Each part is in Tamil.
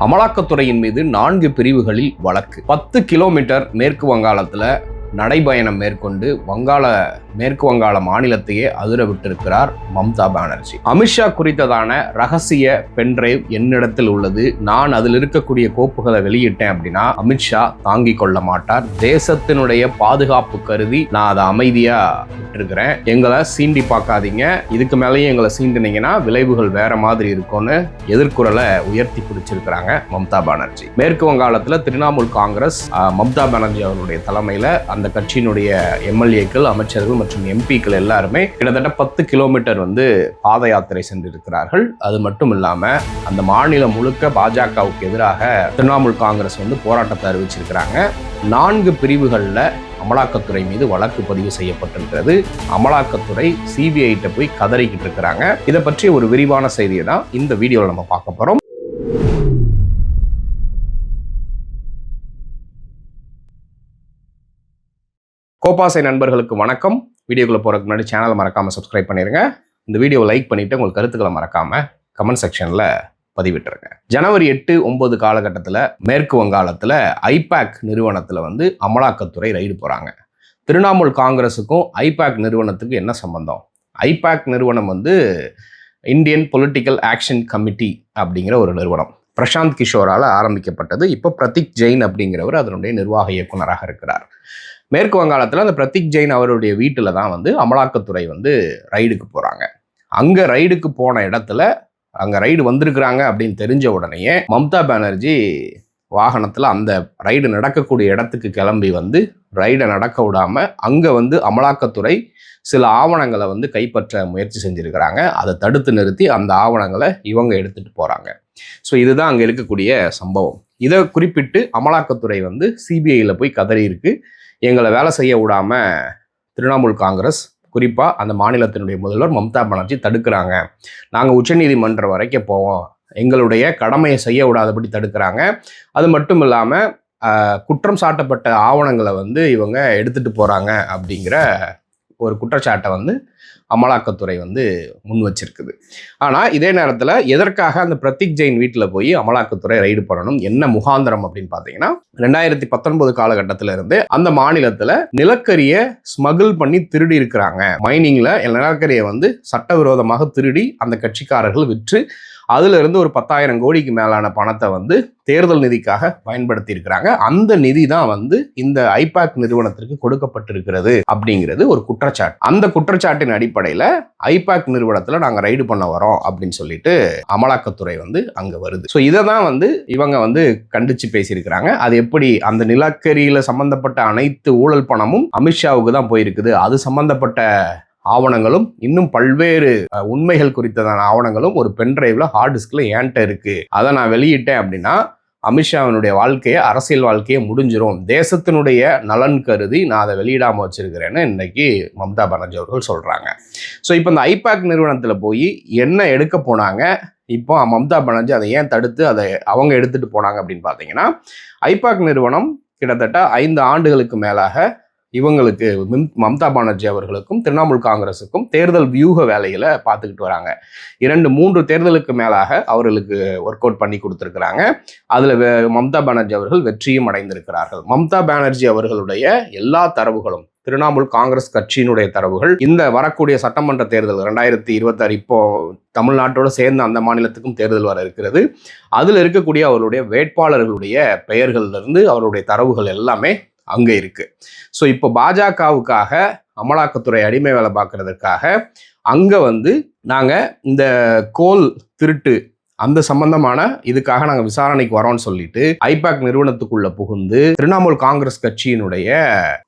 அமலாக்கத்துறையின் மீது நான்கு பிரிவுகளில் வழக்கு. பத்து கிலோமீட்டர் மேற்கு வங்காளத்தில் நடைபயணம் மேற்கொண்டு வங்காள மேற்கு வங்காள மாநிலத்தையே அதிர விட்டிருக்கிறார் மம்தா பானர்ஜி. அமித்ஷா குறித்ததான ரகசிய பென்டிரைவ் என்னிடத்தில் உள்ளது. நான் அதில் இருக்கக்கூடிய கோப்புகளை வெளியிட்டேன் அப்படின்னா அமித்ஷா தாங்கி கொள்ள மாட்டார். தேசத்தினுடைய பாதுகாப்பு கருதி நான் அதை அமைதியா விட்டுருக்கிறேன். எங்களை சீண்டி பார்க்காதீங்க. இதுக்கு மேலேயும் எங்களை சீண்டினீங்கன்னா விளைவுகள் வேற மாதிரி இருக்கும்னு எதிர்குரலை உயர்த்தி பிடிச்சிருக்கிறாங்க மம்தா பானர்ஜி. மேற்கு வங்காளத்தில் திரிணாமுல் காங்கிரஸ் மம்தா பானர்ஜி அவருடைய தலைமையில் அந்த அந்த கட்சியினுடைய எம்எல்ஏக்கள் அமைச்சர்கள் மற்றும் எம்பிக்கள் எல்லாருமே கிட்டத்தட்ட பத்து கிலோமீட்டர் வந்து பாத யாத்திரை சென்றிருக்கிறார்கள். அது மட்டும் இல்லாமல் அந்த மாநிலம் முழுக்க பாஜகவுக்கு எதிராக திரிணாமுல் காங்கிரஸ் வந்து போராட்டத்தை அறிவிச்சிருக்கிறாங்க. நான்கு பிரிவுகளில் அமலாக்கத்துறை மீது வழக்கு பதிவு செய்யப்பட்டிருக்கிறது. அமலாக்கத்துறை சிபிஐட்ட போய் கதறிக்கிட்டு இருக்கிறாங்க. இதை பற்றி ஒரு விரிவான செய்தியை தான் இந்த வீடியோவில் நம்ம பார்க்க போகிறோம் கோபாசை நண்பர்களுக்கு வணக்கம். வீடியோக்குள்ள போகிறக்கு முன்னாடி சேனலை மறக்காமல் சப்ஸ்கிரைப் பண்ணிடுங்க இந்த வீடியோவை லைக் பண்ணிவிட்டு உங்கள் கருத்துக்களை மறக்காமல் கமெண்ட் செக்ஷனில் பதிவிட்டுருங்க. ஜனவரி எட்டு ஒன்பது காலகட்டத்தில் மேற்கு வங்காளத்தில் ஐபேக் நிறுவனத்தில் வந்து அமலாக்கத்துறை ரைடு போகிறாங்க திரிணாமுல் காங்கிரஸுக்கும் ஐபேக் நிறுவனத்துக்கு என்ன சம்பந்தம்? ஐபேக் நிறுவனம் வந்து இந்தியன் பொலிட்டிக்கல் ஆக்ஷன் கமிட்டி அப்படிங்கிற ஒரு நிறுவனம். பிரசாந்த் கிஷோரால் ஆரம்பிக்கப்பட்டது. இப்போ பிரதீக் ஜெயின் அப்படிங்கிறவர் அதனுடைய நிர்வாக இயக்குனராக இருக்கிறார். மேற்கு வங்காளத்தில் அந்த பிரதீக் ஜெயின் அவருடைய வீட்டில் தான் வந்து அமலாக்கத்துறை வந்து ரைடுக்கு போகிறாங்க அங்கே ரைடுக்கு போன இடத்துல அங்கே ரைடு வந்திருக்கிறாங்க அப்படின்னு தெரிஞ்ச உடனேயே மம்தா பானர்ஜி வாகனத்தில் அந்த ரைடு நடக்கக்கூடிய இடத்துக்கு கிளம்பி வந்து ரைடை நடக்க விடாமல் அங்கே வந்து அமலாக்கத்துறை சில ஆவணங்களை வந்து கைப்பற்ற முயற்சி செஞ்சுருக்கிறாங்க. அதை தடுத்து நிறுத்தி அந்த ஆவணங்களை இவங்க எடுத்துகிட்டு போகிறாங்க ஸோ இதுதான் அங்கே இருக்கக்கூடிய சம்பவம். இதை குறிப்பிட்டு அமலாக்கத்துறை வந்து சிபிஐயில் போய் கதறியிருக்கு. எங்களை வேலை செய்ய விடாம திரிணாமுல் காங்கிரஸ் குறிப்பாக அந்த மாநிலத்தினுடைய முதல்வர் மம்தா பானர்ஜி தடுக்கிறாங்க. நாங்கள் உச்சநீதிமன்றம் வரைக்கும் போவோம். எங்களுடைய கடமையை செய்ய விடாதபடி தடுக்கிறாங்க. அது மட்டும் இல்லாமல் குற்றம் சாட்டப்பட்ட ஆவணங்களை வந்து இவங்க எடுத்துட்டு போகிறாங்க அப்படிங்கிற ஒரு குற்றச்சாட்டை வந்து அமலாக்கத்துறை வந்து முன் வச்சிருக்குது. ஆனால் இதே நேரத்தில் எதற்காக அந்த பிரதீக் ஜெயின் வீட்டில் போய் அமலாக்கத்துறை ரைடு பண்ணணும் என்ன முகாந்திரம் அப்படின்னு பார்த்தீங்கன்னா ரெண்டாயிரத்தி பத்தொன்பது காலகட்டத்தில் இருந்து அந்த மாநிலத்தில் நிலக்கரியை ஸ்மகிள் பண்ணி திருடி இருக்கிறாங்க. மைனிங்கில் நிலக்கரியை வந்து சட்டவிரோதமாக திருடி அந்த கட்சிக்காரர்கள் விற்று அதுல இருந்து ஒரு பத்தாயிரம் கோடிக்கு மேலான பணத்தை வந்து தேர்தல் நிதிக்காக பயன்படுத்தி இருக்கிறாங்க அந்த நிதி தான் வந்து இந்த ஐபேக் நிறுவனத்திற்கு கொடுக்கப்பட்டிருக்கிறது அப்படிங்கிறது ஒரு குற்றச்சாட்டு. அந்த குற்றச்சாட்டின் அடிப்படையில் ஐபேக் நிறுவனத்தில் நாங்கள் ரைடு பண்ண வரோம் அப்படின்னு சொல்லிட்டு அமலாக்கத்துறை வந்து அங்கே வருது. ஸோ இதை தான் வந்து இவங்க வந்து கண்டிச்சு பேசியிருக்கிறாங்க. அது எப்படி அந்த நிலக்கரியில சம்பந்தப்பட்ட அனைத்து ஊழல் பணமும் அமித்ஷாவுக்கு தான் போயிருக்குது. அது சம்பந்தப்பட்ட ஆவணங்களும் இன்னும் பல்வேறு உண்மைகள் குறித்ததான ஆவணங்களும் ஒரு பென்டிரைவ்ல ஹார்ட் டிஸ்க்ல ஏன்ட்ட இருக்கு. அதை நான் வெளியிட்டேன் அப்படின்னா அமித்ஷாவினுடைய வாழ்க்கையை அரசியல் வாழ்க்கையை முடிஞ்சிரும். தேசத்தினுடைய நலன் கருதி நான் அதை வெளியிடாம வச்சிருக்கிறேன்னு இன்னைக்கு மம்தா பானர்ஜி அவர்கள் சொல்றாங்க. ஸோ இப்போ இந்த ஐபாக் நிறுவனத்தில் போய் என்ன எடுக்க போனாங்க? இப்போ மம்தா பானர்ஜி அதை ஏன் தடுத்து அதை அவங்க எடுத்துட்டு போனாங்க அப்படின்னு பார்த்தீங்கன்னா ஐபாக் நிறுவனம் கிட்டத்தட்ட ஐந்து ஆண்டுகளுக்கு மேலாக இவங்களுக்கு மம்தா பானர்ஜி அவர்களுக்கும் திரிணாமுல் காங்கிரஸுக்கும் தேர்தல் வியூக வேலைகளை பார்த்துக்கிட்டு வராங்க. இரண்டு மூன்று தேர்தலுக்கு மேலாக அவர்களுக்கு ஒர்க் அவுட் பண்ணி கொடுத்துருக்குறாங்க. அதில் மம்தா பானர்ஜி அவர்கள் வெற்றியும் அடைந்திருக்கிறார்கள். மம்தா பானர்ஜி அவர்களுடைய எல்லா தரவுகளும் திரிணாமுல் காங்கிரஸ் கட்சியினுடைய தரவுகள் இந்த வரக்கூடிய சட்டமன்ற தேர்தல் ரெண்டாயிரத்தி இருபத்தாறு இப்போ தமிழ்நாட்டோட சேர்ந்து அந்த மாநிலத்துக்கும் தேர்தல் வர இருக்கிறது. அதில் இருக்கக்கூடிய அவருடைய வேட்பாளர்களுடைய பெயர்கள்லேருந்து அவருடைய தரவுகள் எல்லாமே அங்கே இருக்குது ஸோ இப்போ பாஜகவுக்காக அமலாக்கத்துறை அடிமை வேலை பார்க்கறதுக்காக அங்கே வந்து நாங்கள் இந்த கோல் திருட்டு அந்த சம்பந்தமான இதுக்காக நாங்கள் விசாரணைக்கு வரோம்னு சொல்லிட்டு ஐபேக் நிறுவனத்துக்குள்ள புகுந்து திரிணாமுல் காங்கிரஸ் கட்சியினுடைய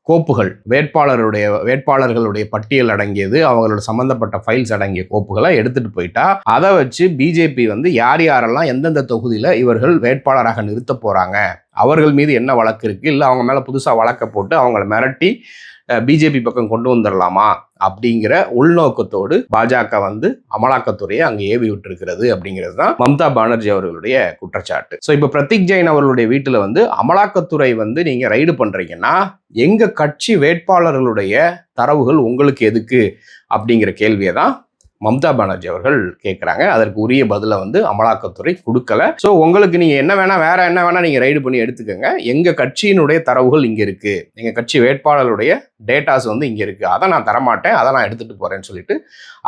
கோப்புகள் வேட்பாளருடைய வேட்பாளர்களுடைய பட்டியல் அடங்கியது அவங்களோட சம்பந்தப்பட்ட ஃபைல்ஸ் அடங்கிய கோப்புகளை எடுத்துட்டு போயிட்டா அதை வச்சு பிஜேபி வந்து யார் யாரெல்லாம் எந்தெந்த தொகுதியில இவர்கள் வேட்பாளராக நிறுத்த போறாங்க அவர்கள் மீது என்ன வழக்கு இருக்கு இல்லை அவங்க மேல புதுசாக வழக்கை போட்டு அவங்கள மிரட்டி பிஜேபி பக்கம் கொண்டு வந்துடலாமா அப்படிங்கிற உள்நோக்கத்தோடு பாஜக வந்து அமலாக்கத்துறையை அங்கே ஏவி விட்டுருக்கிறது அப்படிங்கிறது தான் மம்தா பானர்ஜி அவர்களுடைய குற்றச்சாட்டு. ஸோ இப்போ பிரதீக் ஜெயின் அவர்களுடைய வீட்டில் வந்து அமலாக்கத்துறை வந்து நீங்கள் ரைடு பண்ணுறீங்கன்னா எங்கள் கட்சி வேட்பாளர்களுடைய தரவுகள் உங்களுக்கு எதுக்கு? அப்படிங்கிற கேள்வியை தான் மம்தா பானர்ஜி அவர்கள் கேட்குறாங்க அதற்கு உரிய பதிலை வந்து அமலாக்கத்துறை கொடுக்கல. ஸோ உங்களுக்கு நீங்கள் என்ன வேணால் வேற என்ன வேணால் நீங்கள் ரைடு பண்ணி எடுத்துக்கோங்க. எங்கள் கட்சியினுடைய தரவுகள் இங்கே இருக்குது எங்கள் கட்சி வேட்பாளருடைய டேட்டாஸ் வந்து இங்கே இருக்குது அதை நான் தரமாட்டேன். அதை நான் எடுத்துகிட்டு போகிறேன்னு சொல்லிட்டு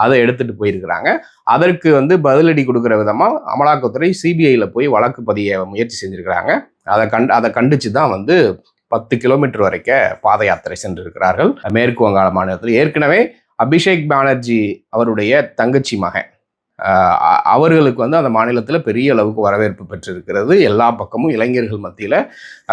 அதை எடுத்துகிட்டு போயிருக்கிறாங்க. அதற்கு வந்து பதிலடி கொடுக்குற விதமாக அமலாக்கத்துறை சிபிஐயில் போய் வழக்கு பதிய முயற்சி செஞ்சுருக்கிறாங்க. அதை கண் அதை கண்டித்து தான் வந்து பத்து கிலோமீட்டர் வரைக்கும் பாத யாத்திரை சென்றிருக்கிறார்கள். மேற்கு வங்காள மாநிலத்தில் ஏற்கனவே அபிஷேக் பானர்ஜி அவருடைய தங்கச்சி மகன். அவர்களுக்கு வந்து அந்த மாநிலத்தில் பெரிய அளவுக்கு வரவேற்பு பெற்றிருக்கிறது. எல்லா பக்கமும் இளைஞர்கள் மத்தியில்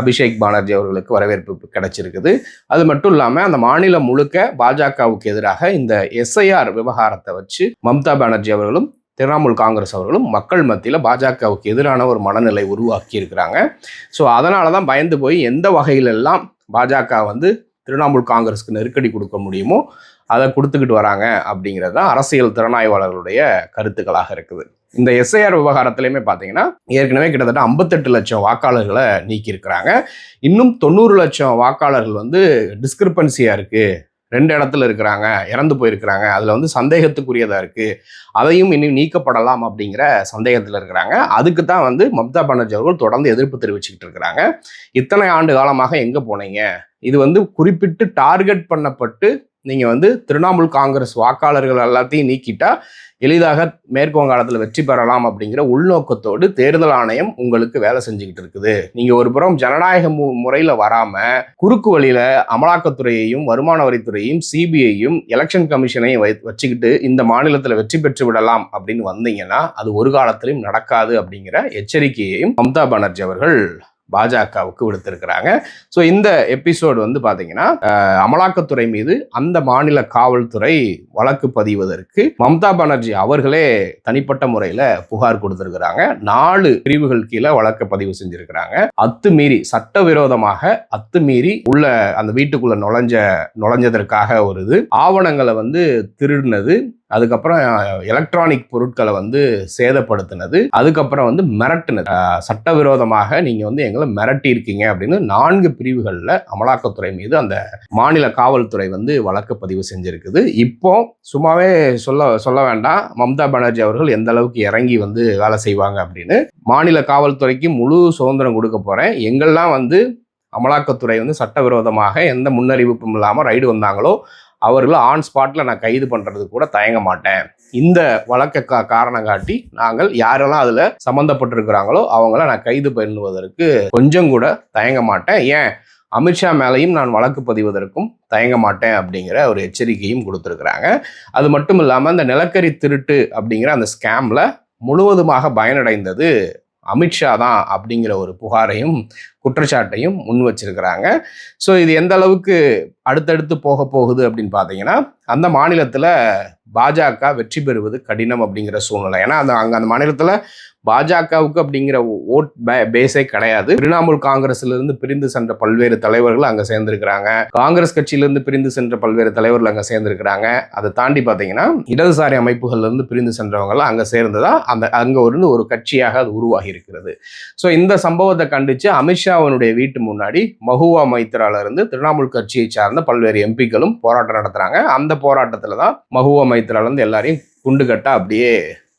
அபிஷேக் பானர்ஜி அவர்களுக்கு வரவேற்பு கிடைச்சிருக்குது. அது மட்டும் இல்லாமல் அந்த மாநிலம் முழுக்க பாஜகவுக்கு எதிராக இந்த எஸ்ஐஆர் விவகாரத்தை வச்சு மம்தா பானர்ஜி அவர்களும் திரிணாமுல் காங்கிரஸ் அவர்களும் மக்கள் மத்தியில் பாஜகவுக்கு எதிரான ஒரு மனநிலை உருவாக்கி இருக்கிறாங்க ஸோ அதனால தான் பயந்து போய் எந்த வகையிலெல்லாம் பாஜக வந்து திரிணாமுல் காங்கிரஸ்க்கு நெருக்கடி கொடுக்க முடியுமோ அதை கொடுத்துக்கிட்டு வராங்க அப்படிங்கிறது தான் அரசியல் திறனாய்வாளர்களுடைய கருத்துக்களாக இருக்குது. இந்த எஸ்ஐஆர் விவகாரத்திலையுமே பார்த்தீங்கன்னா ஏற்கனவே கிட்டத்தட்ட ஐம்பத்தெட்டு லட்சம் வாக்காளர்களை நீக்கியிருக்கிறாங்க. இன்னும் தொண்ணூறு லட்சம் வாக்காளர்கள் வந்து டிஸ்கிரிப்பன்சியாக இருக்குது ரெண்டு இடத்துல இருக்கிறாங்க இறந்து போயிருக்கிறாங்க. அதில் வந்து சந்தேகத்துக்குரியதாக இருக்குது அதையும் இன்னும் நீக்கப்படலாம் அப்படிங்கிற சந்தேகத்தில் இருக்கிறாங்க. அதுக்கு தான் வந்து மம்தா பானர்ஜி அவர்கள் தொடர்ந்து எதிர்ப்பு தெரிவிச்சுக்கிட்டு இருக்கிறாங்க. இத்தனை ஆண்டு காலமாக எங்கே போனீங்க? இது வந்து குறிப்பிட்டு டார்கெட் பண்ணப்பட்டு நீங்கள் வந்து திரிணாமுல் காங்கிரஸ் வாக்காளர்கள் எல்லாத்தையும் நீக்கிட்டா எளிதாக மேற்கு வங்காளத்தில் வெற்றி பெறலாம் அப்படிங்கிற உள்நோக்கத்தோடு தேர்தல் ஆணையம் உங்களுக்கு வேலை செஞ்சுக்கிட்டு இருக்குது. நீங்கள் ஒரு புறம் ஜனநாயக மு முறையில் வராமல் குறுக்கு வழியில் அமலாக்கத்துறையையும் வருமான வரித்துறையையும் சிபிஐயும் எலெக்ஷன் கமிஷனையும் வை வச்சுக்கிட்டு இந்த மாநிலத்தில் வெற்றி பெற்று விடலாம் அப்படின்னு வந்தீங்கன்னா அது ஒரு காலத்திலையும் நடக்காது அப்படிங்கிற எச்சரிக்கையையும் மம்தா பானர்ஜி அவர்கள் பாஜகவுக்கு விடுத்திருக்கிறாங்க. ஸோ இந்த எபிசோடு வந்து பார்த்தீங்கன்னா அமலாக்கத்துறை மீது அந்த மாநில காவல்துறை வழக்கு பதிவதற்கு மம்தா பானர்ஜி அவர்களே தனிப்பட்ட முறையில் புகார் கொடுத்துருக்கிறாங்க. நாலு பிரிவுகள் கீழே வழக்கு பதிவு செஞ்சிருக்கிறாங்க. அத்துமீறி சட்டவிரோதமாக அத்துமீறி உள்ள அந்த வீட்டுக்குள்ள நுழைஞ்ச நுழைஞ்சதற்காக ஒரு இது. ஆவணங்களை வந்து திருடினது. அதுக்கப்புறம் எலக்ட்ரானிக் பொருட்களை வந்து சேதப்படுத்தினது. அதுக்கப்புறம் வந்து மிரட்டினது. சட்டவிரோதமாக நீங்கள் வந்து எங்களை மிரட்டி இருக்கீங்க அப்படின்னு நான்கு பிரிவுகளில் அமலாக்கத்துறை மீது அந்த மாநில காவல்துறை வந்து வழக்கு பதிவு செஞ்சுருக்குது. இப்போ சும்மாவே சொல்ல சொல்ல வேண்டாம். மம்தா பானர்ஜி அவர்கள் எந்த அளவுக்கு இறங்கி வந்து வேலை செய்வாங்க அப்படின்னு மாநில காவல்துறைக்கு முழு சுதந்திரம் கொடுக்க போகிறேன் எங்கெல்லாம் வந்து அமலாக்கத்துறை வந்து சட்டவிரோதமாக எந்த முன்னறிவிப்பும் இல்லாமல் ரைடு வந்தாங்களோ அவர்களை ஆன் ஸ்பாட்டில் நான் கைது பண்ணுறது கூட தயங்க மாட்டேன். இந்த வழக்க கா காரணம் காட்டி நாங்கள் யாரெல்லாம் அதில் சம்மந்தப்பட்டிருக்கிறாங்களோ அவங்கள நான் கைது பண்ணுவதற்கு கொஞ்சம் கூட தயங்க மாட்டேன். ஏன்? அமித்ஷா மேலேயும் நான் வழக்கு பதிவதற்கும் தயங்க மாட்டேன் அப்படிங்கிற ஒரு எச்சரிக்கையும் கொடுத்துருக்குறாங்க. அது மட்டும் இல்லாமல் இந்த நிலக்கரி திருட்டு அப்படிங்கிற அந்த ஸ்கேமில் முழுவதுமாக பயனடைந்தது அமித்ஷா தான் அப்படிங்கிற ஒரு புகாரையும் குற்றச்சாட்டையும் முன் வச்சிருக்கிறாங்க. ஸோ இது எந்த அளவுக்கு அடுத்தடுத்து போக போகுது அப்படின்னு பார்த்தீங்கன்னா அந்த மாநிலத்தில் பாஜக வெற்றி பெறுவது கடினம் அப்படிங்கிற சூழ்நிலை. ஏன்னா அந்த அங்கே அந்த மாநிலத்தில் பாஜகவுக்கு அப்படிங்கிற ஓட் பே- பேஸே கிடையாது. திரிணாமுல் காங்கிரஸ்ல இருந்து பிரிந்து சென்ற பல்வேறு தலைவர்கள் அங்கே சேர்ந்திருக்கிறாங்க. காங்கிரஸ் கட்சியிலிருந்து பிரிந்து சென்ற பல்வேறு தலைவர்கள் அங்கே சேர்ந்திருக்கிறாங்க. அதை தாண்டி பார்த்தீங்கன்னா இடதுசாரி அமைப்புகள்ல இருந்து பிரிந்து சென்றவங்கலாம் அங்கே சேர்ந்ததா அந்த அங்கே இருந்து ஒரு கட்சியாக அது உருவாகி இருக்கிறது ஸோ இந்த சம்பவத்தை கண்டித்து அமித்ஷாவினுடைய வீட்டு முன்னாடி மஹுவா மைத்ரால இருந்து திரிணாமுல் கட்சியை சார்ந்த பல்வேறு எம்பிக்களும் போராட்டம் நடத்துறாங்க. அந்த போராட்டத்தில் தான் மஹுவா மைத்ரால இருந்து எல்லாரையும் குண்டு கட்டா அப்படியே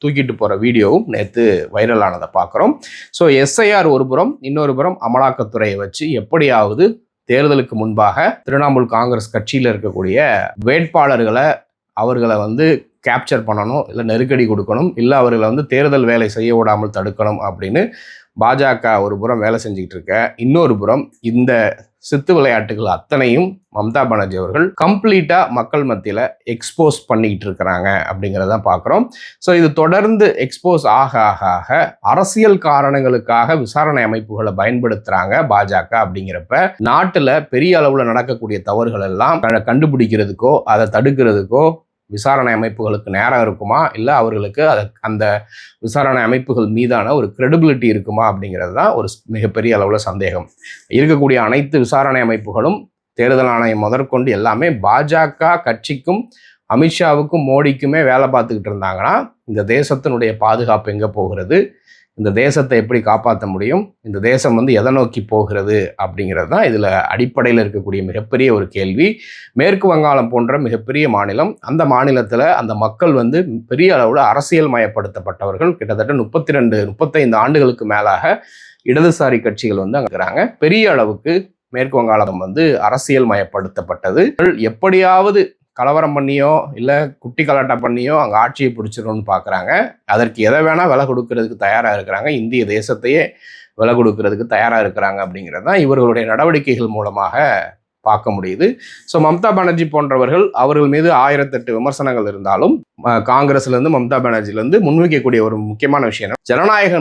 தூக்கிட்டு போகிற வீடியோவும் நேற்று வைரலானதை பார்க்குறோம். ஸோ எஸ்ஐஆர் ஒரு புறம் இன்னொரு புறம் அமலாக்கத்துறையை வச்சு எப்படியாவது தேர்தலுக்கு முன்பாக திரிணாமுல் காங்கிரஸ் கட்சியில் இருக்கக்கூடிய வேட்பாளர்களை அவர்களை வந்து கேப்சர் பண்ணணும் இல்லை நெருக்கடி கொடுக்கணும் இல்லை அவர்களை வந்து தேர்தல் வேலை செய்ய விடாமல் தடுக்கணும் அப்படின்னு பாஜக ஒரு புறம் வேலை செஞ்சுக்கிட்டு இருக்க. இன்னொரு புறம் இந்த சித்து விளையாட்டுகள் அத்தனையும் மம்தா பானர்ஜி அவர்கள் கம்ப்ளீட்டா மக்கள் மத்தியில எக்ஸ்போஸ் பண்ணிக்கிட்டு இருக்கிறாங்க அப்படிங்கிறத பார்க்குறோம் ஸோ இது தொடர்ந்து எக்ஸ்போஸ் ஆக ஆக ஆக அரசியல் காரணங்களுக்காக விசாரணை அமைப்புகளை பயன்படுத்துறாங்க பாஜக அப்படிங்கிறப்ப நாட்டுல பெரிய அளவுல நடக்கக்கூடிய தவறுகள் எல்லாம் கண்டுபிடிக்கிறதுக்கோ அதை தடுக்கிறதுக்கோ விசாரணை அமைப்புகளுக்கு நேரம் இருக்குமா? இல்லை அவர்களுக்கு அது அந்த விசாரணை அமைப்புகள் மீதான ஒரு கிரெடிபிலிட்டி இருக்குமா? அப்படிங்கிறது தான் ஒரு மிகப்பெரிய அளவில் சந்தேகம். இருக்கக்கூடிய அனைத்து விசாரணை அமைப்புகளும் தேர்தல் ஆணையம் முதற்கொண்டு எல்லாமே பாஜக கட்சிக்கும் அமித்ஷாவுக்கும் மோடிக்குமே வேலை பார்த்துக்கிட்டு இருந்தாங்கன்னா இந்த தேசத்தினுடைய பாதுகாப்பு எங்கே போகிறது? இந்த தேசத்தை எப்படி காப்பாற்ற முடியும்? இந்த தேசம் வந்து எதை நோக்கி போகிறது? அப்படிங்கிறது தான் இதில் அடிப்படையில் இருக்கக்கூடிய மிகப்பெரிய ஒரு கேள்வி. மேற்கு வங்காளம் போன்ற மிகப்பெரிய மாநிலம். அந்த மாநிலத்தில் அந்த மக்கள் வந்து பெரிய அளவில் அரசியல் மயப்படுத்தப்பட்டவர்கள். கிட்டத்தட்ட முப்பத்தி ரெண்டு முப்பத்தைந்து ஆண்டுகளுக்கு மேலாக இடதுசாரி கட்சிகள் வந்து அங்கே இருக்கிறாங்க. பெரிய அளவுக்கு மேற்கு வங்காளம் வந்து அரசியல் மயப்படுத்தப்பட்டது. எப்படியாவது கலவரம் பண்ணியோ இல்லை குட்டி கலாட்டா பண்ணியோ அங்கே ஆட்சியை பிடிச்சிடணும்னு பார்க்குறாங்க அதற்கு எதை வேணால் விலை கொடுக்கறதுக்கு தயாராக இருக்கிறாங்க. இந்திய தேசத்தையே விலை கொடுக்கறதுக்கு தயாராக இருக்கிறாங்க அப்படிங்கிறது தான் இவர்களுடைய நடவடிக்கைகள் மூலமாக பார்க்க முடியுது. ஸோ மம்தா பானர்ஜி போன்றவர்கள் அவர்கள் மீது ஆயிரத்தெட்டு விமர்சனங்கள் இருந்தாலும் காங்கிரஸ்லேருந்து மம்தா பானர்ஜிலேருந்து முன்வைக்கக்கூடிய ஒரு முக்கியமான விஷயம் ஜனநாயக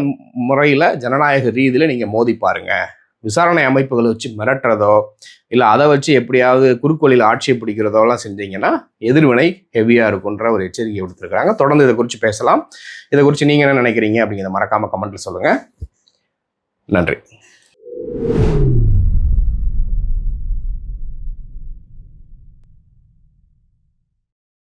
முறையில் ஜனநாயக ரீதியில் நீங்கள் மோதி பாருங்கள் விசாரணை அமைப்புகளை வச்சு மிரட்டுறதோ இல்லை அதை வச்சு எப்படியாவது குறுக்கோளில் ஆட்சியை பிடிக்கிறதோலாம் செஞ்சீங்கன்னா எதிர்வினை ஹெவியாக இருக்குன்ற ஒரு எச்சரிக்கை கொடுத்துருக்காங்க தொடர்ந்து இதை குறித்து பேசலாம். இதை குறித்து நீங்கள் என்ன நினைக்கிறீங்க அப்படிங்கிறத மறக்காமல் கமெண்ட்டில் சொல்லுங்கள் நன்றி.